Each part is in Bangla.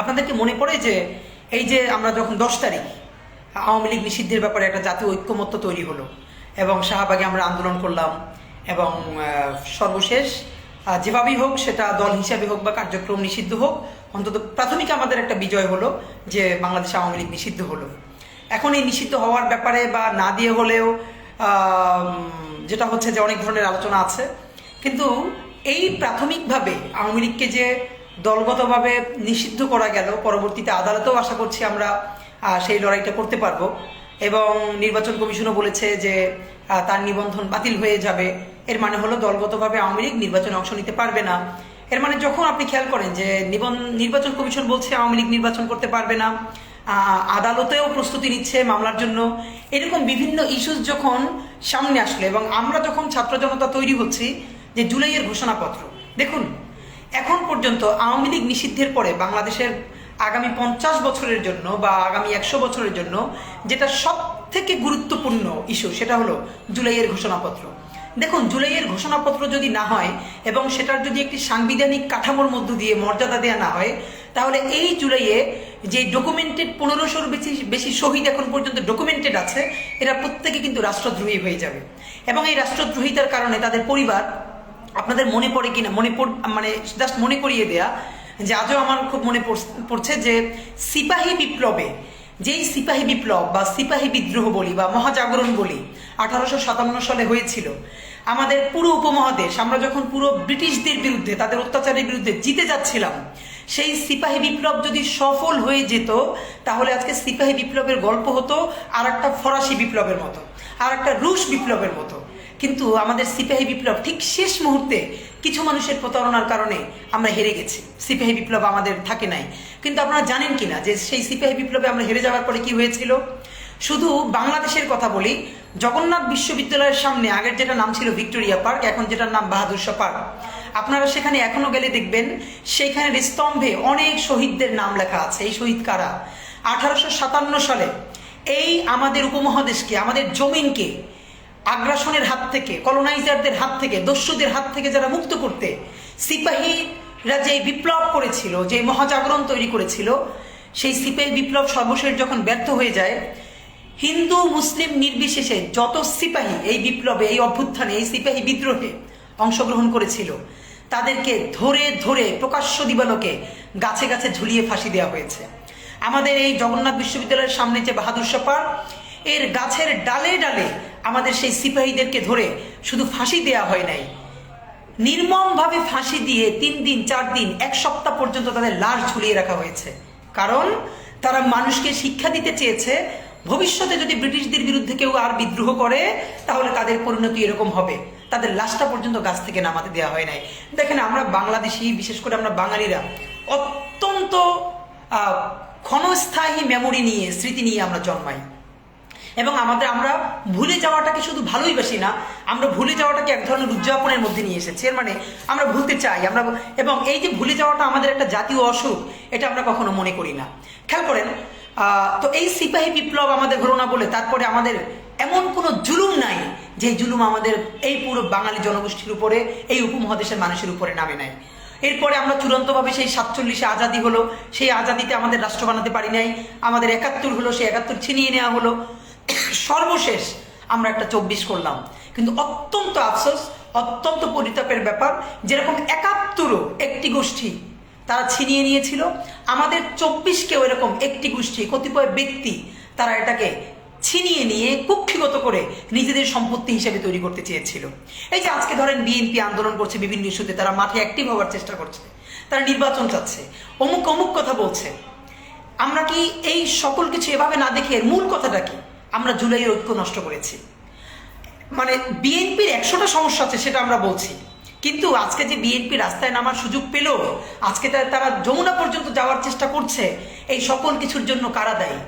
আপনাদেরকে মনে পড়ে যে এই যে আমরা যখন দশ তারিখ আওয়ামী লীগ নিষিদ্ধের ব্যাপারে একটা জাতীয় ঐক্যমত্য তৈরি হলো এবং শাহবাগে আমরা আন্দোলন করলাম এবং সর্বশেষ যেভাবেই হোক সেটা দল হিসাবে হোক বা কার্যক্রম নিষিদ্ধ হোক, অন্তত প্রাথমিক আমাদের একটা বিজয় হলো যে বাংলাদেশ আওয়ামী লীগ নিষিদ্ধ হলো। এখন এই নিষিদ্ধ হওয়ার ব্যাপারে বা না দিয়ে হলেও যেটা হচ্ছে যে অনেক ধরনের আলোচনা আছে। কিন্তু এই প্রাথমিকভাবে আওয়ামী লীগকে যে দলগতভাবে নিষিদ্ধ করা গেল। পরবর্তীতে আদালতেও আশা করছি আমরা সেই লড়াইটা করতে পারব। এবং নির্বাচন কমিশনও বলেছে যে তার নিবন্ধন বাতিল হয়ে যাবে। এর মানে হলো দলগতভাবে আওয়ামী লীগ নির্বাচনে অংশ নিতে পারবে না। এর মানে যখন আপনি খেয়াল করেন যে নির্বাচন কমিশন বলছে আওয়ামী লীগ নির্বাচন করতে পারবে না আদালতেও প্রস্তুতি নিচ্ছে মামলার জন্য। এরকম বিভিন্ন ইস্যুস যখন সামনে আসলো এবং আমরা যখন ছাত্র জনতা তৈরি হচ্ছি যে জুলাইয়ের ঘোষণাপত্র, দেখুন এখন পর্যন্ত আওয়ামী লীগ নিষিদ্ধের পরে বাংলাদেশের আগামী পঞ্চাশ বছরের জন্য বা আগামী একশো বছরের জন্য যেটা সব থেকে গুরুত্বপূর্ণ ইস্যু সেটা হলো জুলাইয়ের ঘোষণাপত্র। দেখুন, জুলাইয়ের ঘোষণাপত্র যদি না হয় এবং সেটার যদি একটি সাংবিধানিক কাঠামোর মধ্য দিয়ে মর্যাদা দেওয়া না হয়, তাহলে এই জুলাইয়ে যে ডকুমেন্টেড পনেরোশোর বেশি বেশি শহীদ এখন পর্যন্ত ডকুমেন্টেড আছে, এরা প্রত্যেকে কিন্তু রাষ্ট্রদ্রোহী হয়ে যাবে। এবং এই রাষ্ট্রদ্রোহিতার কারণে তাদের পরিবার আপনাদের মনে পড়ে কিনা? মনে পড়- মানে জাস্ট মনে করিয়ে দেয়া যে আজও আমার খুব মনে পড়ছে যে সিপাহী বিপ্লবে, যেই সিপাহী বিপ্লব বা সিপাহী বিদ্রোহ বলি বা মহাজাগরণ বলি আঠারোশো সাতান্ন সালে হয়েছিল, আমাদের পুরো উপমহাদেশ, আমরা যখন পুরো ব্রিটিশদের বিরুদ্ধে, তাদের অত্যাচারের বিরুদ্ধে জিতে যাচ্ছিলাম, সেই সিপাহী বিপ্লব যদি সফল হয়ে যেত, তাহলে আজকে সিপাহী বিপ্লবের গল্প হতো আর একটা ফরাসি বিপ্লবের মতো আর একটা রুশ বিপ্লবের মতো। কিন্তু আমাদের সিপাহী বিপ্লব ঠিক শেষ মুহূর্তে কিছু মানুষের প্রতারণার কারণে আমরা হেরে গেছি। সিপাহী বিপ্লব আমাদের থাকে নাই। কিন্তু আপনারা জানেন কিনা যে সেই সিপাহী বিপ্লবে আমরা হেরে যাওয়ার পরে কি হয়েছিল? শুধু বাংলাদেশের কথা বলি, জগন্নাথ বিশ্ববিদ্যালয়ের সামনে আগের যেটা নাম ছিল ভিক্টোরিয়া পার্ক, এখন যেটার নাম বাহাদুর শাহ পার্ক। আপনারা সেখানে এখনও গেলে দেখবেন সেইখানের স্তম্ভে অনেক শহীদদের নাম লেখা আছে। এই শহীদ কারা? আঠারোশো সাতান্ন সালে এই আমাদের উপমহাদেশকে, আমাদের জমিনকে আগ্রাসনের হাত থেকে, কলোনাইজারদের হাত থেকে, দস্যুদের হাত থেকে যারা মুক্ত করতে সিপাহীরা যে বিপ্লব করেছিল, যে মহাজাগরণ তৈরি করেছিল, সেই সিপাহী বিপ্লব সর্বশেষ যখন ব্যর্থ হয়ে যায়, হিন্দু, মুসলিম নির্বিশেষে যত সিপাহী এই বিপ্লবে, এই অভ্যুত্থানে, এই সিপাহী বিদ্রোহে অংশগ্রহণ করেছিল, তাদেরকে ধরে ধরে প্রকাশ্য দিবালোকে গাছে গাছে ঝুলিয়ে ফাঁসি দেওয়া হয়েছে। আমাদের এই জগন্নাথ বিশ্ববিদ্যালয়ের সামনে যে বাহাদুর সাপার এর গাছের ডালে ডালে আমাদের সেই সিপাহীদেরকে ধরে শুধু ফাঁসি দেওয়া হয় নাই। নির্মমভাবে ফাঁসি দিয়ে তিন দিন, চার দিন, এক সপ্তাহ পর্যন্ত তাদের লাশ ঝুলিয়ে রাখা হয়েছে। কারণ তারা মানুষকে শিক্ষা দিতে চেয়েছে, ভবিষ্যতে যদি ব্রিটিশদের বিরুদ্ধে কেউ আর বিদ্রোহ করে, তাহলে তাদের পরিণতি এরকম হবে। তাদের লাশটা পর্যন্ত গাছ থেকে নামাতে দেওয়া হয় নাই। দেখেন, আমরা বাংলাদেশি, বিশেষ করে আমরা বাঙালিরা, অত্যন্ত ক্ষণস্থায়ী মেমোরি নিয়ে, স্মৃতি নিয়ে আমরা জন্মাই। এবং আমাদের, আমরা ভুলে যাওয়াটাকে শুধু ভালোই বাসি না, আমরা ভুলে যাওয়াটাকে এক ধরনের উদযাপনের মধ্যে নিয়ে এসেছি। এর মানে আমরা ভুলতে চাই, আমরা এবং এই যে ভুলে যাওয়াটা আমাদের একটা জাতীয় অসুখ, এটা আমরা কখনো মনে করি না। খেয়াল করেন তো এই সিপাহী বিপ্লব আমাদের হলো না বলে তারপরে আমাদের এমন কোনো জুলুম নাই, যে জুলুম আমাদের এই পুরো বাঙালি জনগোষ্ঠীর উপরে, এই উপমহাদেশের মানুষের উপরে নামে নাই। এরপরে আমরা চূড়ান্তভাবে সেই সাতচল্লিশে আজাদি হলো, সেই আজাদিতে আমাদের রাষ্ট্র বানাতে পারি নাই, আমাদের একাত্তর হলো, সেই একাত্তর ছিনিয়ে নেওয়া হলো। সর্বশেষ আমরা একটা চব্বিশ করলাম। কিন্তু অত্যন্ত আফসোস, অত্যন্ত পরিতাপের ব্যাপার, যেরকম একাত্তরও একটি গোষ্ঠী তারা ছিনিয়ে নিয়েছিল, আমাদের চব্বিশকেও এরকম একটি গোষ্ঠী, কতিপয় ব্যক্তি তারা এটাকে ছিনিয়ে নিয়ে কুক্ষিগত করে নিজেদের সম্পত্তি হিসেবে তৈরি করতে চেয়েছিল। এই যে আজকে ধরেন বিএনপি আন্দোলন করছে বিভিন্ন ইস্যুতে, তারা মাঠে অ্যাক্টিভ হওয়ার চেষ্টা করছে, তারা নির্বাচন চাচ্ছে, অমুক অমুক কথা বলছে। আমরা কি এই সকল কিছু এভাবে না দেখে মূল কথাটা কি? আমরা জুলাইয়ের ঐক্য নষ্ট করেছি। মানে বিএনপির একশোটা সমস্যা আছে সেটা আমরা বলছি। কিন্তু আজকে যে বিএনপি রাস্তায় নামার সুযোগ পেল, আজকে তারা যমুনা পর্যন্ত যাওয়ার চেষ্টা করছে, এই সকল কিছুর জন্য কারা দায়ী?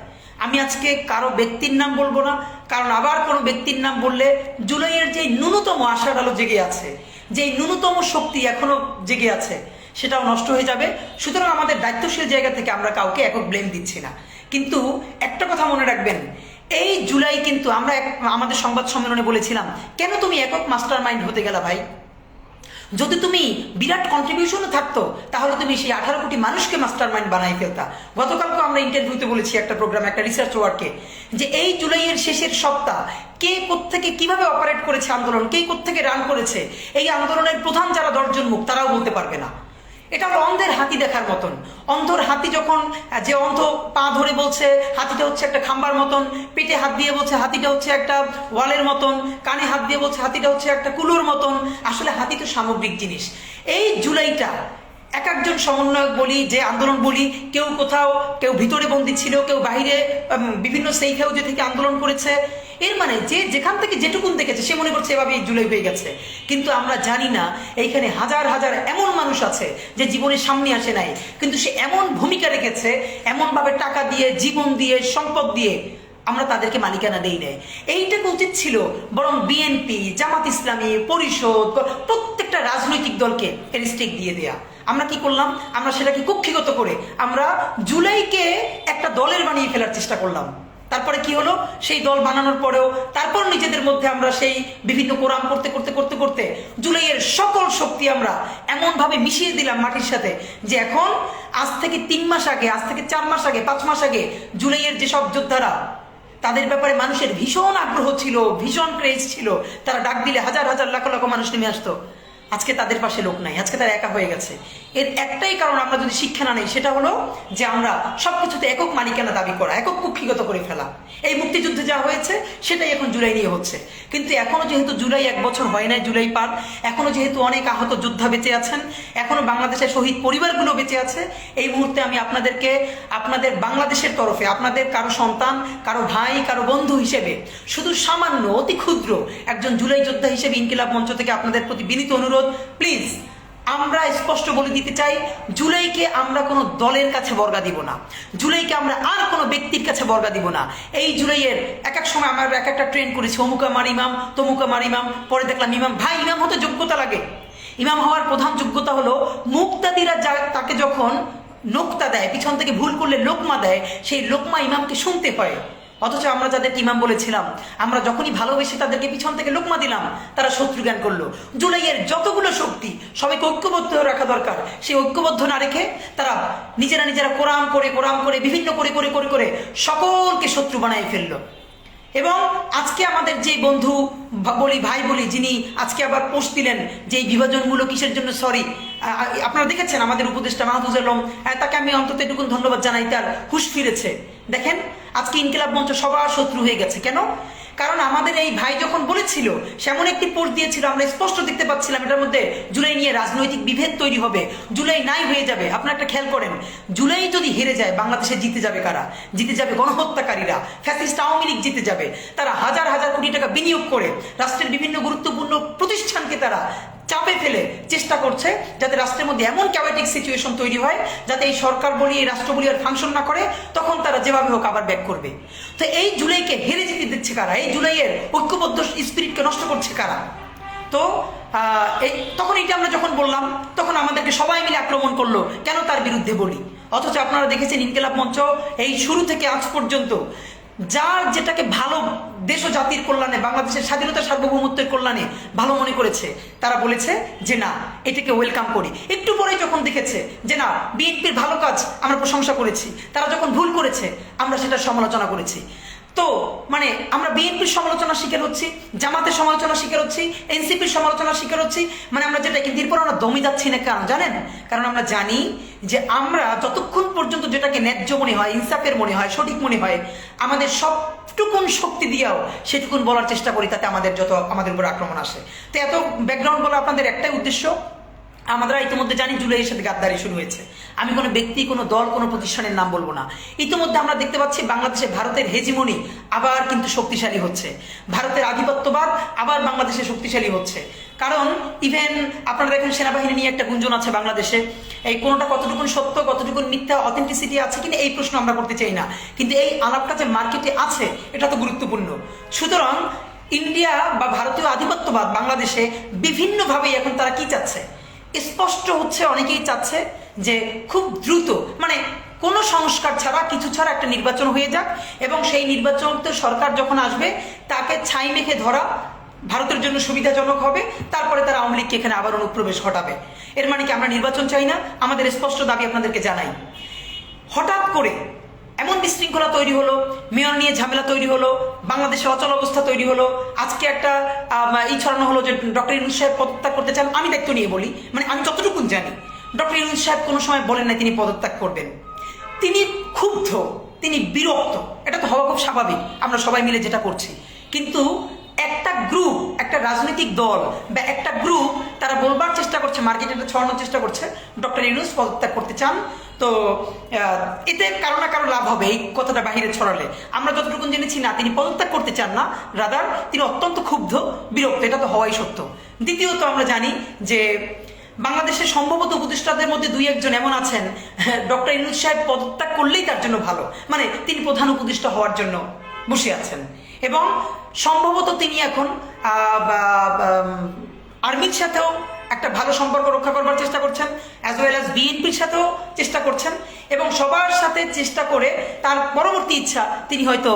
আমি আজকে কারও ব্যক্তির নাম বলব না, কারণ আবার কোনো ব্যক্তির নাম বললে জুলাইয়ের যে ন্যূনতম আশার আলো জেগে আছে, যে ন্যূনতম শক্তি এখনও জেগে আছে, সেটাও নষ্ট হয়ে যাবে। সুতরাং আমাদের দায়িত্বশীল জায়গা থেকে আমরা কাউকে একক ব্লেম দিচ্ছি না। কিন্তু একটা কথা মনে রাখবেন এই জুলাই কিন্তু আমরা এক- আমাদের সংবাদ সম্মেলনে বলেছিলাম, কেন তুমি একক মাস্টার মাইন্ড হতে গেলা ভাই? যদি তুমি বিরাট কন্ট্রিবিউশনও থাকতো, তাহলে তুমি সেই আঠারো কোটি মানুষকে মাস্টার মাইন্ড বানাই ফেলতা। গতকালকে আমরা ইন্টারভিউতে বলেছি একটা প্রোগ্রাম একটা রিসার্চ ওয়ার্কে যে এই জুলাইয়ের শেষের সপ্তাহ, কে কোত্থেকে কীভাবে অপারেট করেছে আন্দোলন, কে কোত্থেকে রান করেছে, এই আন্দোলনের প্রধান যারা দশজন মুখ, তারাও বলতে পারবে না। এটা হলো অন্ধের হাতি দেখার মতন। অন্ধর হাতি যখন যে অন্ধ পা ধরে বলছে হাতিটা হচ্ছে একটা খাম্বার মতন পেটে হাত দিয়ে বলছে হাতিটা হচ্ছে একটা ওয়ালের মতন কানে হাত দিয়ে বলছে হাতিটা হচ্ছে একটা কুলোর মতন আসলে হাতি তো সামগ্রিক জিনিস। এই জুলাইটা এক একজন সমন্বয়ক বলি যে আন্দোলন বলি কেউ কোথাও কেউ ভিতরে বন্দি ছিল কেউ উম, বিভিন্ন সেফ হাউজে থেকে আন্দোলন করেছে। এর মানে যে যেখান থেকে যেটুকুন দেখেছে, সে মনে করছে এভাবে জুলাই হয়ে গেছে। কিন্তু আমরা জানি না, এইখানে হাজার হাজার এমন মানুষ আছে যে জীবনের সামনে আসে নাই। কিন্তু সে এমন ভূমিকা রেখেছে, এমনভাবে টাকা দিয়ে, জীবন দিয়ে, সম্পদ দিয়ে আমরা তাদেরকে মালিকানা দেই নাই। এইটাকে উচিত ছিল বরং বিএনপি, জামাত ইসলামী, পরিষদ, প্রত্যেকটা রাজনৈতিক দলকে স্টেক দিয়ে দেয়া। আমরা কি করলাম? আমরা সেটাকে কুক্ষিগত করে আমরা জুলাইকে একটা দলের বানিয়ে ফেলার চেষ্টা করলাম। তারপরে কি হলো? সেই দল বানানোর পরেও, তারপর নিজেদের মধ্যে আমরা সেই বিভিন্ন কোরআন করতে করতে করতে করতে জুলাইয়ের সকল শক্তি আমরা এমনভাবে মিশিয়ে দিলাম মাটির সাথে যে এখন, আজ থেকে তিন মাস আগে, আজ থেকে চার মাস আগে, পাঁচ মাস আগে জুলাইয়ের যেসব যোদ্ধারা, তাদের ব্যাপারে মানুষের ভীষণ আগ্রহ ছিল, ভীষণ ক্রেজ ছিল, তারা ডাক দিলে হাজার হাজার, লাখ লাখ মানুষ নেমে আসতো। আজকে তাদের পাশে লোক নাই, আজকে তারা একা হয়ে গেছে। এর একটাই কারণ আমরা যদি শিক্ষা না নেই, সেটা হলো যে আমরা সবকিছুতে একক মালিকানা দাবি করা, একক কুক্ষিগত করে ফেলা। এই মুক্তিযুদ্ধে যা হয়েছে, সেটাই এখন জুলাই নিয়ে হচ্ছে। কিন্তু এখনও যেহেতু জুলাই এক বছর হয় নাই, জুলাই পার, এখনও যেহেতু অনেক আহত যোদ্ধা বেঁচে আছেন, এখনও বাংলাদেশের শহীদ পরিবারগুলো বেঁচে আছে, এই মুহূর্তে আমি আপনাদেরকে, আপনাদের বাংলাদেশের তরফে, আপনাদের কারও সন্তান, কারও ভাই, কারও বন্ধু হিসেবে, শুধু সামান্য, অতি ক্ষুদ্র একজন জুলাই যোদ্ধা হিসেবে ইনকিলাব মঞ্চ থেকে আপনাদের প্রতি বিনীত অনুরোধ প্লিজ, আমরা স্পষ্ট বলে দিতে চাই, জুলাইকে আমরা কোনো দলের কাছে বর্গা দিব না। জুলাইকে আমরা আর কোনো ব্যক্তির কাছে বর্গা দিব না। এই জুলাইয়ের এক এক সময় আমরা এক একটা ট্রেন করেছি। অমুক আমার ইমাম, তমুক আমার ইমাম, পরে দেখলাম ইমাম। ভাই, ইমাম হতে যোগ্যতা লাগে। ইমাম হওয়ার প্রধান যোগ্যতা হলো মুক্তাদিরা যা তাকে যখন নোক্তা দেয়, পিছন থেকে ভুল করলে লোকমা দেয়, সেই লোকমা ইমামকে শুনতে হয়। অথচ আমরা যাদেরকে ইমাম বলেছিলাম, আমরা যখনই ভালোবেসে তাদেরকে পিছন থেকে লোকমা দিলাম, তারা শত্রু জ্ঞান করল। জুলাইয়ের যতগুলো শক্তি সবাইকে ঐক্যবদ্ধ রাখা দরকার। সেই ঐক্যবদ্ধ না রেখে তারা নিজেরা নিজেরা কোরআন করে কোরআন করে, বিভিন্ন করে করে করে করে সকলকে শত্রু বানাই ফেলল। এবং আজকে আমাদের যে বন্ধু বলি, ভাই বলি, যিনি আজকে আবার পোস্ট দিলেন যে এই বিভাজনগুলো কিসের জন্য সরি আপনারা দেখেছেন আমাদের উপদেষ্টা মাহফুজ আলম তাকে আমি অন্তত এটুকু ধন্যবাদ জানাই, তার হুশ ফিরেছে। দেখেন, আজকে ইনকিলাব মঞ্চ সবার শত্রু হয়ে গেছে, কেন? কারণ আমাদের এই ভাই যখন বলেছিল, সেমন একটি পোস্ট দিয়েছিল, আমরা স্পষ্ট দেখতে পাচ্ছিলাম, এটার মধ্যে জুলাই নিয়ে রাজনৈতিক বিভেদ তৈরি হবে, জুলাই নাই হয়ে যাবে, আপনারা একটা খেয়াল করেন, জুলাই যদি হেরে যায়, বাংলাদেশে জিতে যাবে কারা? জিতে যাবে গণহত্যাকারীরা, ফ্যাসিস্ট আওয়ামী লীগ জিতে যাবে, তারা হাজার হাজার কোটি টাকা বিনিয়োগ করে, রাষ্ট্রের বিভিন্ন গুরুত্বপূর্ণ প্রতিষ্ঠানকে তারা চাপে ফেলে চেষ্টা করছে যাতে রাষ্ট্রের মধ্যে এমন ক্যাবেটিক সিচুয়েশন তৈরি হয় যাতে এই সরকার বলি, এই রাষ্ট্র বলি আর ফাংশন না করে, তখন তারা যেভাবে হোক আবার ব্যাক করবে। তো এই জুলাইকে হেরে যেতে দিচ্ছে কারা? এই জুলাইয়ের ঐক্যবদ্ধ স্পিরিটকে নষ্ট করছে কারা? তো এই, তখন এটা আমরা যখন বললাম, তখন আমাদেরকে সবাই মিলে আক্রমণ করল, কেন তার বিরুদ্ধে বলি? অথচ আপনারা দেখেছেন ইনকেলাব মঞ্চ, এই শুরু থেকে আজ পর্যন্ত যার যেটাকে ভালো দেশ ও জাতির কল্যাণে, বাংলাদেশের স্বাধীনতা, সার্বভৌমত্বের কল্যাণে ভালো মনে করেছে, তারা বলেছে যে না, এটাকে ওয়েলকাম করি। একটু পরে যখন দেখেছে যে না, বিএনপির ভালো কাজ আমরা প্রশংসা করেছি, তারা যখন ভুল করেছে, আমরা সেটা সমালোচনা করেছি। তো মানে আমরা বিএনপির সমালোচনা শিকার হচ্ছি, জামাতের সমালোচনা শিকার হচ্ছি এনসিপির সমালোচনা শিকার হচ্ছি মানে আমরা যেটা কিন্তু এরপর আমরা দমে যাচ্ছি না কারণ জানেন? কারণ আমরা জানি যে আমরা যতক্ষণ পর্যন্ত যেটাকে ন্যায্য মনে হয়, ইনসাফের মনে হয়, সঠিক মনে হয়, আমাদের সবটুকুন শক্তি দিয়েও সেটুকুন বলার চেষ্টা করি তাতে আমাদের যত, আমাদের উপর আক্রমণ আসে। তো এত ব্যাকগ্রাউন্ড বলা আপনাদের একটাই উদ্দেশ্য আমরা ইতিমধ্যে জানি জুলাইয়ের সাথে গাদ্দারি শুরু হয়েছে। আমি কোনো ব্যক্তি, কোনো দল, কোনো প্রতিষ্ঠানের নাম বলব না। ইতিমধ্যে আমরা দেখতে পাচ্ছি বাংলাদেশে ভারতের হেজিমনি আবার কিন্তু শক্তিশালী হচ্ছে। ভারতের আধিপত্যবাদ আবার বাংলাদেশে শক্তিশালী হচ্ছে। কারণ ইভেন আপনারা দেখেন সেনাবাহিনী নিয়ে একটা গুঞ্জন আছে বাংলাদেশে। এই কোনোটা কতটুকু সত্য কতটুকু মিথ্যা অথেন্টিসিটি আছে কিনা এই প্রশ্ন আমরা করতে চাই না। কিন্তু এই আলাপটা যে মার্কেটে আছে, এটা তো গুরুত্বপূর্ণ। সুতরাং ইন্ডিয়া বা ভারতীয় আধিপত্যবাদ বাংলাদেশে বিভিন্নভাবেই এখন তারা কি চাচ্ছে? স্পষ্ট হচ্ছে, অনেকেই চাচ্ছে যে খুব দ্রুত মানে কোনো সংস্কার ছাড়া, কিছু ছাড়া একটা নির্বাচন হয়ে যাক এবং সেই নির্বাচন তো সরকার যখন আসবে, তাকে ছাই মেখে ধরা ভারতের জন্য সুবিধাজনক হবে, তারপরে তারা আওয়ামী লীগকে এখানে আবার অনুপ্রবেশ ঘটাবে। এর মানে কি আমরা নির্বাচন চাই না? আমাদের স্পষ্ট দাবি আপনাদেরকে জানাই। হঠাৎ করে এমন বিশৃঙ্খলা তৈরি হলো, মেয়র নিয়ে ঝামেলা তৈরি হলো বাংলাদেশে অচল অবস্থা তৈরি হলো। আজকে একটা এই ছড়ানো হলো যে ডক্টর ইউনুস সাহেব পদত্যাগ করতে চান, আমি দায়িত্ব নিয়ে বলি মানে আমি যতটুকু জানি, ডক্টর ইউনুস সাহেব কোনো সময় বলেন না তিনি পদত্যাগ করবেন। তিনি ক্ষুব্ধ, তিনি বিরক্ত, এটা তো হওয়া খুব স্বাভাবিক, আমরা সবাই মিলে যেটা করছি। কিন্তু একটা গ্রুপ, একটা রাজনৈতিক দল বা একটা গ্রুপ, তারা বলবার চেষ্টা করছে, মার্কেটে ছড়ানোর চেষ্টা করছে, ডক্টর ইউনুস পদত্যাগ করতে চান। তো এতে কারও না কারও লাভ হবে, এই কথাটা বাহিরে ছড়ালে। আমরা যতটুকু জেনেছি না, তিনি পদত্যাগ করতে চান না রাদার তিনি অত্যন্ত ক্ষুব্ধ, বিরক্ত, এটা তো হওয়াই সত্য। দ্বিতীয়ত আমরা জানি যে, বাংলাদেশের সম্ভবত উপদেষ্টাদের মধ্যে দুই একজন এমন আছেন, ডক্টর ইনুজ সাহেব পদত্যাগ করলেই তার জন্য ভালো মানে তিনি প্রধান উপদেষ্টা হওয়ার জন্য বসে আছেন। এবং সম্ভবত তিনি এখন আর্মির সাথেও একটা ভালো সম্পর্ক রক্ষা করবার চেষ্টা করছেন অ্যাজ ওয়েল অ্যাজ বিএনপির সাথেও চেষ্টা করছেন, এবং সবার সাথে চেষ্টা করে তার পরবর্তী ইচ্ছা তিনি হয়তো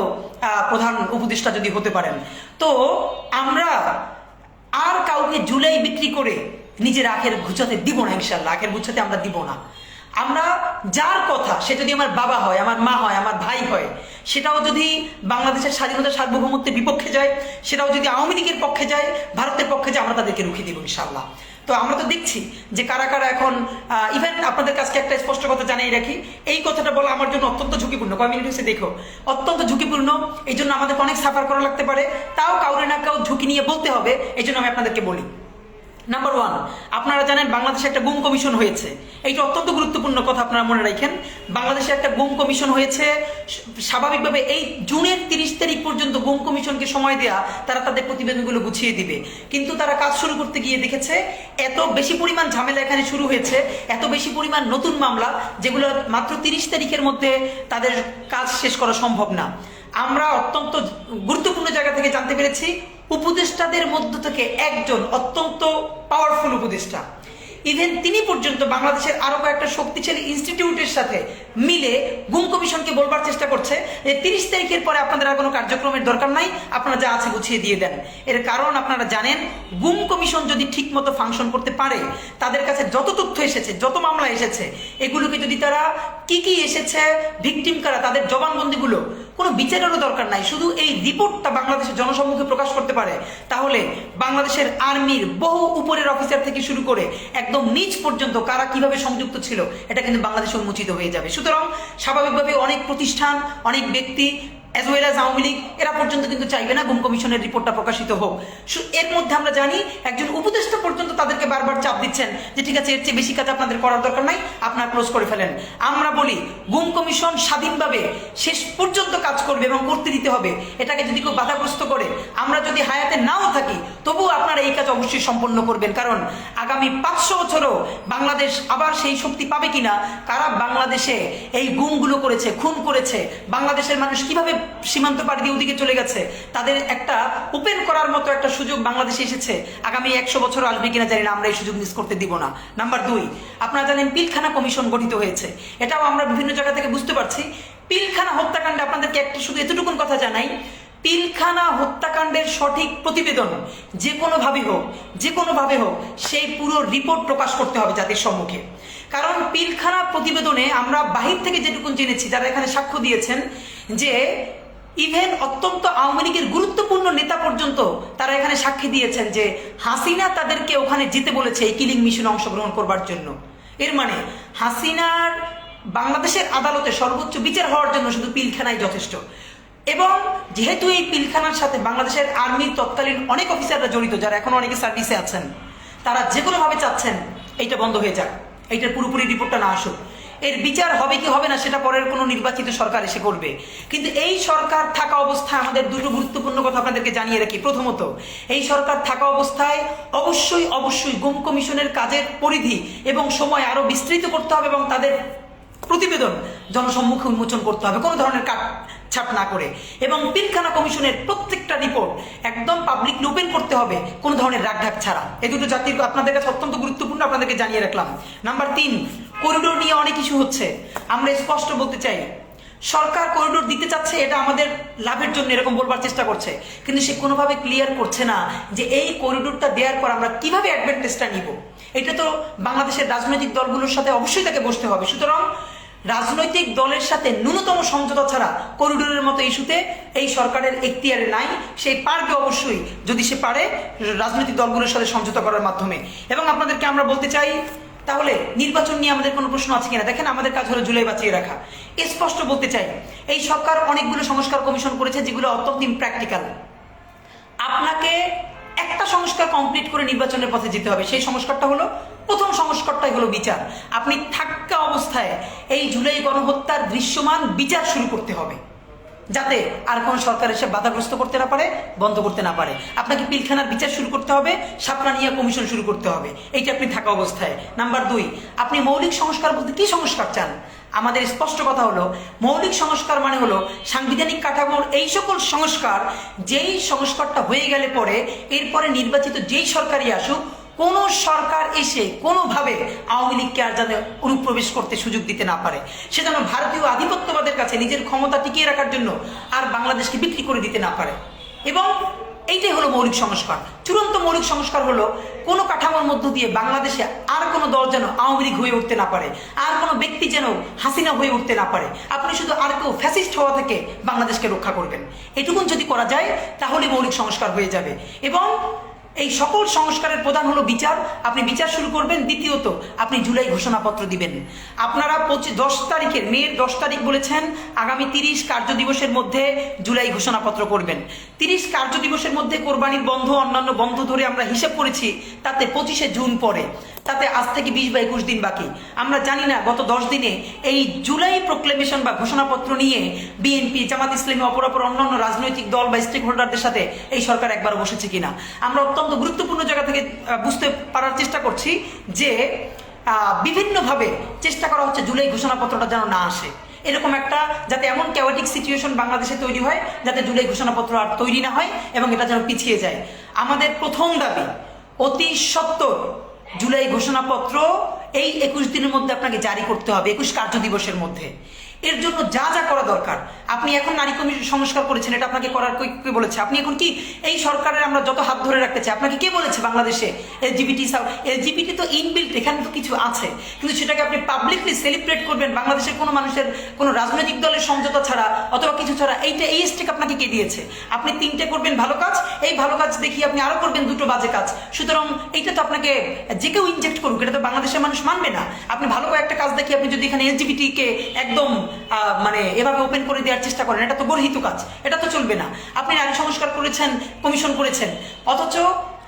প্রধান উপদেষ্টা যদি হতে পারেন। তো আমরা আর কাউকে জুলাই বিক্রি করে নিজের আখের গুছাতে দিব না ইনশাল্লাহ আখের গুছাতে আমরা দিব না। আমরা যার কথা, সে যদি আমার বাবা হয়, আমার মা হয়, আমার ভাই হয়, সেটাও যদি বাংলাদেশের স্বাধীনতা সার্বভৌমত্বের বিপক্ষে যায়, সেটাও যদি আওয়ামী লীগের পক্ষে যায়, ভারতের পক্ষে যায়, আমরা তাদেরকে রুখে দেবো ইনশাল্লাহ তো আমরা তো দেখছি যে কারা কারা এখন ইভেন আপনাদের কাছে একটা স্পষ্ট কথা জানিয়ে রাখি, এই কথাটা বলা আমার জন্য অত্যন্ত ঝুঁকিপূর্ণ। কমিউনিটি নিউজে দেখো। অত্যন্ত ঝুঁকিপূর্ণ, এই জন্য আমাদের অনেক সাফার করা লাগতে পারে। তাও কাউরে না কাউ ঝুঁকি নিয়ে বলতে হবে, এই জন্য আমি আপনাদেরকে বলি। নাম্বার ওয়ান আপনারা জানেন বাংলাদেশে একটা গুম কমিশন হয়েছে। এইটা অত্যন্ত গুরুত্বপূর্ণ কথা আপনারা মনে রাখেন। বাংলাদেশে একটা গুম কমিশন হয়েছে। স্বাভাবিকভাবে এই জুনের তিরিশ তারিখ পর্যন্ত গুম কমিশনকে সময় দেয়া তারা তাদের প্রতিবেদনগুলো গুছিয়ে দিবে। কিন্তু তারা কাজ শুরু করতে গিয়ে দেখেছে, এত বেশি পরিমাণ ঝামেলা এখানে শুরু হয়েছে, এত বেশি পরিমাণ নতুন মামলা, যেগুলো মাত্র তিরিশ তারিখের মধ্যে তাদের কাজ শেষ করা সম্ভব না। আমরা অত্যন্ত গুরুত্বপূর্ণ জায়গা থেকে জানতে পেরেছি উপদেষ্টাদের মধ্য থেকে একজন অত্যন্ত পাওয়ারফুল উপদেষ্টা। ইভেন তিনি পর্যন্ত বাংলাদেশের আরও কয়েকটা শক্তিশালী ইনস্টিটিউটের সাথে মিলে গুম কমিশনকে বলবার চেষ্টা করছে যে তিরিশ তারিখের পরে আপনাদের আর কোনো কার্যক্রমের দরকার নাই, আপনারা যা আছে গুছিয়ে দিয়ে দেন। এর কারণ আপনারা জানেন, গুম কমিশন যদি ঠিক মতো ফাংশন করতে পারে, তাদের কাছে যত তথ্য এসেছে, যত মামলা এসেছে, এগুলোকে যদি তারা কি কি এসেছে ভিকটিম কারা, তাদের জবানবন্দিগুলো কোনো বিচারেরও দরকার নাই। শুধু এই রিপোর্টটা বাংলাদেশের জনসম্মুখে প্রকাশ করতে পারে। তাহলে বাংলাদেশের আর্মির বহু উপরের অফিসার থেকে শুরু করে একদম নিচ পর্যন্ত কারা কীভাবে সংযুক্ত ছিল, এটা কিন্তু বাংলাদেশে উন্মোচিত হয়ে যাবে। সুতরাং স্বাভাবিকভাবে অনেক প্রতিষ্ঠান, অনেক ব্যক্তি as well as Awami League, এরা পর্যন্ত কিন্তু চাইবে না গুম কমিশনের রিপোর্টটা প্রকাশিত হোক। এর মধ্যে আমরা জানি একজন উপদেষ্টা পর্যন্ত তাদেরকে বারবার চাপ দিচ্ছেন যে ঠিক আছে, এর চেয়ে বেশি কাজ আপনাদের করার দরকার নাই, আপনারা ক্লোজ করে ফেলেন। আমরা বলি, গুম কমিশন স্বাধীনভাবে শেষ পর্যন্ত কাজ করবে এবং করতে দিতে হবে। এটাকে যদি কেউ বাধাগ্রস্ত করে, আমরা যদি হায়াতে নাও থাকি, তবুও আপনারা এই কাজ অবশ্যই সম্পন্ন করবেন। কারণ আগামী পাঁচশো বছরও বাংলাদেশ আবার সেই শক্তি পাবে কিনা, কারা বাংলাদেশে এই গুমগুলো করেছে, খুন করেছে, বাংলাদেশের মানুষ কীভাবে সীমান্ত পাড়ি দিয়ে ওদিকে চলে গেছে। তাদের একটা ওপেন করার মতো একটা সুযোগ বাংলাদেশে এসেছে। আগামী একশো বছর আসবে কিনা জানি না, আমরা এই সুযোগ মিস করতে দিব না। নাম্বার দুই, আপনারা জানেন পিলখানা কমিশন গঠিত হয়েছে। এটাও আমরা বিভিন্ন জায়গা থেকে বুঝতে পারছি। পিলখানা হত্যাকাণ্ডে আপনাদেরকে একটা শুধু এতটুকুন কথা জানাই, পিলখানা হত্যাকাণ্ডের সঠিক প্রতিবেদন যে কোনোভাবে হোক, যে কোনোভাবে হোক, সেই পুরো রিপোর্ট প্রকাশ করতে হবে জাতির সম্মুখে। কারণ পিলখানা প্রতিবেদনে আমরা বাহির থেকে যেটুকুন জেনেছি, যারা এখানে সাক্ষ্য দিয়েছেন যে ইভেন অত্যন্ত আওয়ামী লীগের গুরুত্বপূর্ণ নেতা পর্যন্ত তারা এখানে সাক্ষী দিয়েছেন যে হাসিনা তাদেরকে ওখানে যেতে বলেছে এই কিলিং মিশনে অংশগ্রহণ করবার জন্য। এর মানে হাসিনার বাংলাদেশের আদালতে সর্বোচ্চ বিচার হওয়ার জন্য শুধু পিলখানাই যথেষ্ট। এবং যেহেতু এই পিলখানার সাথে বাংলাদেশের আর্মির তৎকালীন অনেক অফিসাররা জড়িত, যারা এখন অনেকে সার্ভিসে আছেন, তারা যে কোনোভাবে চাচ্ছেন এইটা বন্ধ হয়ে যাক। এইটার পুরোপুরি রিপোর্টটা না আসুক। এর বিচার হবে কি হবে না সেটা পরের কোনো নির্বাচিত সরকার এসে করবে। কিন্তু এই সরকার থাকা অবস্থায় আমাদের দুটো গুরুত্বপূর্ণ কথা আপনাদেরকে জানিয়ে রাখি। প্রথমত, এই সরকার থাকা অবস্থায় অবশ্যই অবশ্যই গুম কমিশনের কাজের পরিধি এবং সময় আরও বিস্তৃত করতে হবে এবং তাদের প্রতিবেদন জনসম্মুখে উন্মোচন করতে হবে, কোনো ধরনের কাট ছাট না করে। এবং পিলখানা কমিশনের প্রত্যেকটা রিপোর্ট একদম পাবলিক ওপেন করতে হবে, কোনো ধরনের রাগঢাক ছাড়া। এই দুটো জাতির আপনাদের কাছে অত্যন্ত গুরুত্বপূর্ণ, আপনাদেরকে জানিয়ে রাখলাম। নাম্বার তিন করিডোর নিয়ে অনেক ইস্যু হচ্ছে। আমরা স্পষ্ট বলতে চাই, সরকার করিডোর দিতে চাচ্ছে, এটা আমাদের লাভের জন্য এরকম বলবার চেষ্টা করছে। কিন্তু সে কোনোভাবে ক্লিয়ার করছে না যে এই করিডোরটা দেওয়ার পর আমরা কীভাবে অ্যাডভান্টেজটা নিব। এটা তো বাংলাদেশের রাজনৈতিক দলগুলোর সাথে অবশ্যই তাকে বসতে হবে। সুতরাং রাজনৈতিক দলের সাথে ন্যূনতম সমঝোতা ছাড়া করিডোরের মতো ইস্যুতে এই সরকারের এখতিয়ারে নাই। সেই পারবে অবশ্যই, যদি সে পারে, রাজনৈতিক দলগুলোর সাথে সমঝোতা করার মাধ্যমে। এবং আপনাদেরকে আমরা বলতে চাই তাহলে নির্বাচন নিয়ে আমাদের কোনো প্রশ্ন আছে কিনা? দেখেন আমাদের কাজ হলো জুলাই বাঁচিয়ে রাখা। স্পষ্ট বলতে চাই, এই সরকার অনেকগুলো সংস্কার কমিশন করেছে যেগুলো অত্যন্ত ইমপ্র্যাকটিক্যাল আপনাকে একটা সংস্কার কমপ্লিট করে নির্বাচনের পথে যেতে হবে। সেই সংস্কারটা হলো, প্রথম সংস্কারটাই হলো বিচার। আপনি থাকা অবস্থায় এই জুলাই গণহত্যার দৃশ্যমান বিচার শুরু করতে হবে। যাতে আর কোন সরকার এসে বাধাগ্রস্ত করতে না পারে, বন্ধ করতে না পারে। আপনাকে পিলখানার বিচার শুরু করতে হবে, সাপলানিয়া কমিশন শুরু করতে হবে। এইটা আপনি থাকা অবস্থায়। নাম্বার দুই, আপনি মৌলিক সংস্কার বলতে কি সংস্কার চান? আমাদের স্পষ্ট কথা হলো, মৌলিক সংস্কার মানে হলো সাংবিধানিক কাঠামোর এই সকল সংস্কার, যেই সংস্কারটা হয়ে গেলে পরে, এরপরে নির্বাচিত যেই সরকারই আসুক কোন সরকার এসে কোনোভাবে আওয়ামী লীগকে আর যেন অনুপ্রবেশ করতে সুযোগ দিতে না পারে, সে যেন ভারতীয় আধিপত্যবাদের কাছে নিজের ক্ষমতা টিকিয়ে রাখার জন্য আর বাংলাদেশকে বিক্রি করে দিতে না পারে। এবং এইটাই হলো মৌলিক সংস্কার। চূড়ান্ত মৌলিক সংস্কার হলো কোনো কাঠামোর মধ্য দিয়ে বাংলাদেশে আর কোনো দল যেন আওয়ামী লীগ হয়ে উঠতে না পারে, আর কোনো ব্যক্তি যেন হাসিনা হয়ে উঠতে না পারে। আপনি শুধু আর কেউ ফ্যাসিস্ট হওয়া থেকে বাংলাদেশকে রক্ষা করবেন। এটুকুন যদি করা যায়, তাহলে মৌলিক সংস্কার হয়ে যাবে। এবং এই সকল সংস্কারের প্রধান হলো বিচার। আপনি বিচার শুরু করবেন, দ্বিতীয়ত আপনি জুলাই ঘোষণাপত্র দিবেন। আপনারা পঁচিশ দশ তারিখে মেয়ের দশ তারিখ বলেছেন, আগামী তিরিশ কার্য দিবসের মধ্যে জুলাই ঘোষণাপত্র করবেন। তিরিশ কার্য দিবসের মধ্যে কোরবানির বন্ধ, অন্যান্য বন্ধ ধরে আমরা হিসেব করেছি, তাতে পঁচিশে জুন পরে তাতে আজ থেকে বিশ বা একুশ দিন বাকি। আমরা জানি না, গত দশ দিনে এই জুলাই প্রোক্লেমেশন বা ঘোষণাপত্র নিয়ে বিএনপি, জামাত ইসলামী অপরাপর অপর অন্যান্য রাজনৈতিক দল বা স্টেক হোল্ডারদের সাথে এই সরকার একবার বসেছে কিনা। আমরা অত্যন্ত গুরুত্বপূর্ণ জায়গা থেকে বুঝতে পারার চেষ্টা করছি যে বিভিন্নভাবে চেষ্টা করা হচ্ছে জুলাই ঘোষণাপত্রটা যেন না আসে। এরকম একটা যাতে এমন ক্যাওয়াটিক সিচুয়েশন বাংলাদেশে তৈরি হয়, যাতে জুলাই ঘোষণাপত্র আর তৈরি না হয় এবং এটা যেন পিছিয়ে যায়। আমাদের প্রথম দাবি, অতি সত্তর জুলাই ঘোষণাপত্র এই একুশ দিনের মধ্যে আপনাকে জারি করতে হবে, একুশ কার্য দিবসের মধ্যে। এর জন্য যা যা করা দরকার, আপনি এখন নারী কমিশন সংস্কার করেছেন, এটা আপনাকে করার কে- বলেছে? আপনি এখন কি এই সরকারের আমরা যত হাত ধরে রাখতে চাই, আপনাকে কে বলেছে বাংলাদেশে এলজিবিটি এলজিবিটি তো ইনবিল্ট, এখানে তো কিছু আছে। কিন্তু সেটাকে আপনি পাবলিকলি সেলিব্রেট করবেন, বাংলাদেশের কোনো মানুষের, কোনো রাজনৈতিক দলের সমঝোতা ছাড়া, অথবা কিছু ছাড়া, এইটা এই স্টেক আপনাকে কে দিয়েছে? আপনি তিনটে করবেন ভালো কাজ এই ভালো কাজ দেখি আপনি আরও করবেন, দুটো বাজে কাজ। সুতরাং এইটা তো আপনাকে যে কেউ ইনজেক্ট করুক, এটা তো বাংলাদেশের মানুষ মানবে না। আপনি ভালো একটা কাজ দেখি, আপনি যদি এখানে এলজিবিটি কে একদম মানে এভাবে ওপেন করে দেওয়ার চেষ্টা করেন, এটা তো গর্হিত কাজ, এটা তো চলবে না। আপনি নারী সংস্কার করেছেন, কমিশন করেছেন, অথচ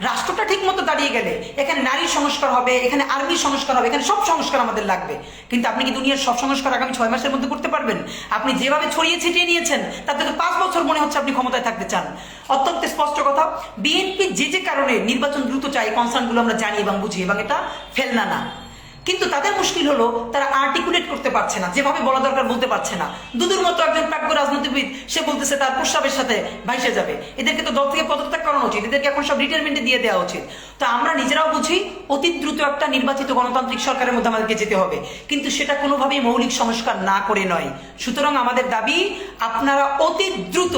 রাষ্ট্রটা ঠিক মতো দাঁড়িয়ে গেলে এখানে নারীর সংস্কার হবে, এখানে আর্মির সংস্কার হবে, এখানে সব সংস্কার আমাদের লাগবে। কিন্তু আপনি কি দুনিয়ার সব সংস্কার আগামী ছয় মাসের মধ্যে করতে পারবেন? আপনি যেভাবে ছড়িয়ে ছিটিয়ে নিয়েছেন তার থেকে পাঁচ বছর মনে হচ্ছে আপনি ক্ষমতায় থাকতে চান। অত্যন্ত স্পষ্ট কথা, বিএনপি যে যে কারণে নির্বাচন দ্রুত চাই কনসার্নগুলো আমরা জানি এবং বুঝি, এবং এটা ফেলনা না। কিন্তু তাদের মুশকিল হলো তারা আর্টিকুলেট করতে পারছে না, যেভাবে বলা দরকার বলতে পারছে না। দুদুর মতো একজন প্রাজ্ঞ রাজনীতিবিদ, সে বলতেছে তার প্রস্রাবের সাথে ভাইসে যাবে। এদেরকে তো দল থেকে পদত্যাগ করানো উচিত, এদেরকে এখন সব রিটায়ারমেন্টে দিয়ে দেওয়া উচিত। তো আমরা নিজেরাও বুঝি, অতি দ্রুত একটা নির্বাচিত গণতান্ত্রিক সরকারের মধ্যে আমাদেরকে যেতে হবে। কিন্তু সেটা কোনোভাবেই মৌলিক সংস্কার না করে নয়। সুতরাং আমাদের দাবি, আপনারা অতি দ্রুত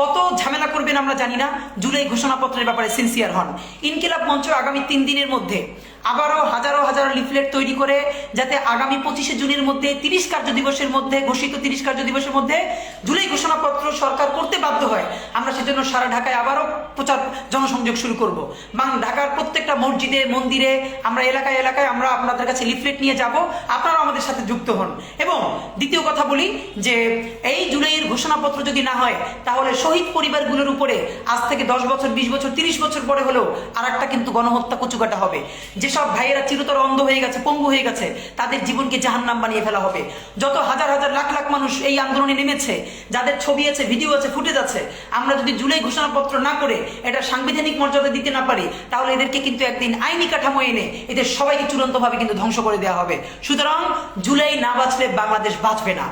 কত ঝামেলা করবেন আমরা জানি না, জুলাই ঘোষণাপত্রের ব্যাপারে সিনসিয়ার হন। ইনকিলাব মঞ্চ আগামী তিন দিনের মধ্যে আবারও হাজারো হাজারো লিফলেট তৈরি করে যাতে আগামী পঁচিশে জুনের মধ্যে তিরিশ কার্য দিবসের মধ্যে ঘোষিত তিরিশ কার্য দিবসের মধ্যে জুলাই ঘোষণাপত্র সরকার করতে বাধ্য হয়। আমরা সেজন্য সারা ঢাকায় আবারও প্রচার জনসংযোগ শুরু করব। বাং ঢাকার প্রত্যেকটা মসজিদে, মন্দিরে, আমরা এলাকায় এলাকায় আমরা আপনাদের কাছে লিফলেট নিয়ে যাব। আপনারাও আমাদের সাথে যুক্ত হন। এবং দ্বিতীয় কথা বলি যে এই জুলাইয়ের ঘোষণাপত্র যদি না হয়, তাহলে শহীদ পরিবারগুলোর উপরে আজ থেকে দশ বছর, বিশ বছর, তিরিশ বছর পরে হলেও আর একটা কিন্তু গণহত্যা কচুকাটা হবে। যেসব ভাইয়েরা চিরতর অন্ধ হয়ে গেছে, পঙ্গু হয়ে গেছে, তাদের জীবনকে জাহান্নাম বানিয়ে ফেলা হবে। যত হাজার হাজার লাখ লাখ মানুষ এই আন্দোলনে নেমেছে, যাদের ছবি আছে, ভিডিও আছে, ফুটেজ আছে, আমরা যদি জুলাই ঘোষণাপত্র না করে এটা সাংবিধানিক মর্যাদা দিতে না পারি, তাহলে এদেরকে কিন্তু একদিন আইনি কাঠামো এনে এদের সবাইকে চূড়ান্তভাবে কিন্তু ধ্বংস করে দেওয়া হবে। সুতরাং জুলাই না বাঁচলে বাংলাদেশ বাঁচবে না।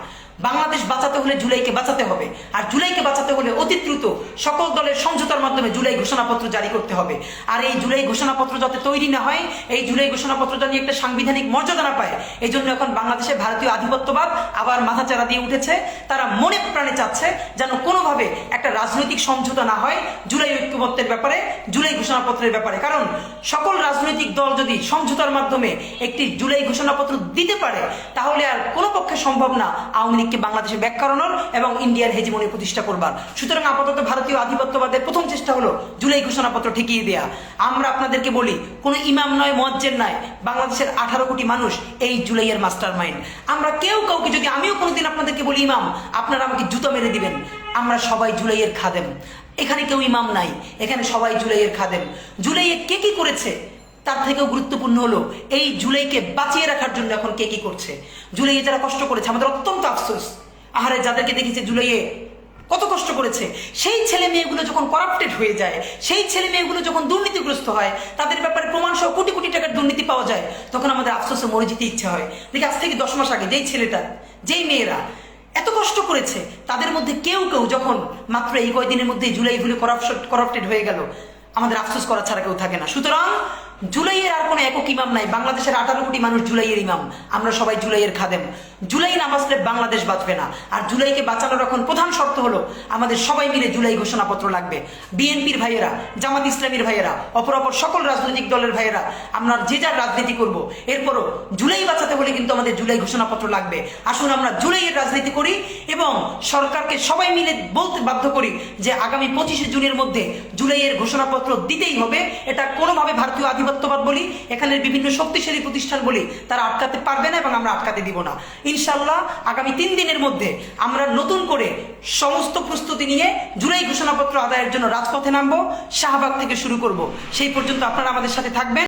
বাংলাদেশ বাঁচাতে হলে জুলাইকে বাঁচাতে হবে। আর জুলাইকে বাঁচাতে হলে অতি দ্রুত সকল দলের সমঝোতার মাধ্যমে জুলাই ঘোষণাপত্র জারি করতে হবে। আর এই জুলাই ঘোষণাপত্র যাতে তৈরি না হয়, এই জুলাই ঘোষণাপত্র জানি একটা সাংবিধানিক মর্যাদা না পায়, এই জন্য এখন বাংলাদেশে ভারতীয় আধিপত্যবাদ আবার মাথাচাড়া দিয়ে উঠেছে। তারা মনে প্রাণে চাচ্ছে যেন কোনোভাবে একটা রাজনৈতিক সমঝোতা না হয় জুলাই ঐক্যমত্যের ব্যাপারে, জুলাই ঘোষণাপত্রের ব্যাপারে। কারণ সকল রাজনৈতিক দল যদি সমঝোতার মাধ্যমে একটি জুলাই ঘোষণাপত্র দিতে পারে, তাহলে আর কোনো পক্ষে সম্ভব না আওয়ামী লীগকে বাংলাদেশে ব্যাক করানোর এবং ইন্ডিয়ার হেজিমনি প্রতিষ্ঠা করবার। সুতরাং আপাতত ভারতীয় আধিপত্যবাদের প্রথম চেষ্টা হলো জুলাই ঘোষণাপত্র ঠিকিয়ে দেয়া। আমরা আপনাদেরকে বলি, কোনো ইমাম নয় মজ্জের নয় বাংলাদেশের আঠারো কোটি মানুষ এই জুলাইয়ের মাস্টার মাইন্ড আমরা কেউ কাউকে, যদি আমিও কোনোদিন আপনাদেরকে বলি, ইমাম, আপনারা আমাকে জুতো মেরে দিবেন। আমরা সবাই জুলাইয়ের খাদেম। এখানে কেউ ইমাম নাই, এখানে সবাই জুলাইয়ের খাদেম। জুলাইয়ে কে কি করেছে? তার থেকেও গুরুত্বপূর্ণ হলো এই জুলাইকে বাঁচিয়ে রাখার জন্য এখন কে কি করছে? জুলাইয়ে যারা কষ্ট করেছে, আমাদের অত্যন্ত আফসোস। আহারে, যাদেরকে দেখেছে জুলাইয়ে কত কষ্ট করেছে। সেই ছেলে মেয়েগুলো যখন করাপ্টেড হয়ে যায়, সেই ছেলে মেয়েগুলো যখন দুর্নীতিগ্রস্ত হয়, তাদের ব্যাপারে প্রমাণ সহ কোটি কোটি টাকার দুর্নীতি পাওয়া যায়, তখন আমাদের আফসোসে মরে যেতে ইচ্ছা হয়। দেখি আজ থেকে দশ মাস আগে যেই ছেলেটা, যেই মেয়েরা এত কষ্ট করেছে, তাদের মধ্যে কেউ কেউ যখন মাত্র এই কয়দিনের মধ্যে জুলাই ভুলে করাপ্টেড হয়ে গেল, আমাদের আফসোস করা ছাড়া কেউ থাকে না। সুতরাং জুলাইয়ের আর কোনো একক ইমাম নাই। বাংলাদেশের আঠারো কোটি মানুষ জুলাইয়ের ইমাম। আমরা সবাই জুলাইয়ের খাদেম। জুলাই না বাঁচলে বাংলাদেশ বাঁচবে না। আর জুলাইকে বাঁচানোর এখন প্রধান শর্ত হলো, আমাদের সবাই মিলে জুলাই ঘোষণাপত্র লাগবে। বিএনপির ভাইয়েরা, জামাত ইসলামীর ভাইয়েরা, অপর অপর সকল রাজনৈতিক দলের ভাইয়েরা, আমরা যে যার রাজনীতি করব। এরপরও জুলাই বাঁচাতে হলে কিন্তু আমাদের জুলাই ঘোষণাপত্র লাগবে। আসুন আমরা জুলাইয়ের রাজনীতি করি এবং সরকারকে সবাই মিলে বলতে বাধ্য করি যে আগামী পঁচিশে জুনের মধ্যে জুলাইয়ের ঘোষণাপত্র দিতেই হবে। এটা কোনোভাবে ভারতীয় আধিপত্যবাদ বলি, এখানের বিভিন্ন শক্তিশালী প্রতিষ্ঠান বলি, তারা আটকাতে পারবে না এবং আমরা আটকাতে দিব না। ইনশাল্লাহ আগামী তিন দিনের মধ্যে আমরা নতুন করে সমস্ত প্রস্তুতি নিয়ে জুলাই ঘোষণাপত্র আদায়ের জন্য রাজপথে নামবো, শাহবাগ থেকে শুরু করব। সেই পর্যন্ত আপনারা আমাদের সাথে থাকবেন।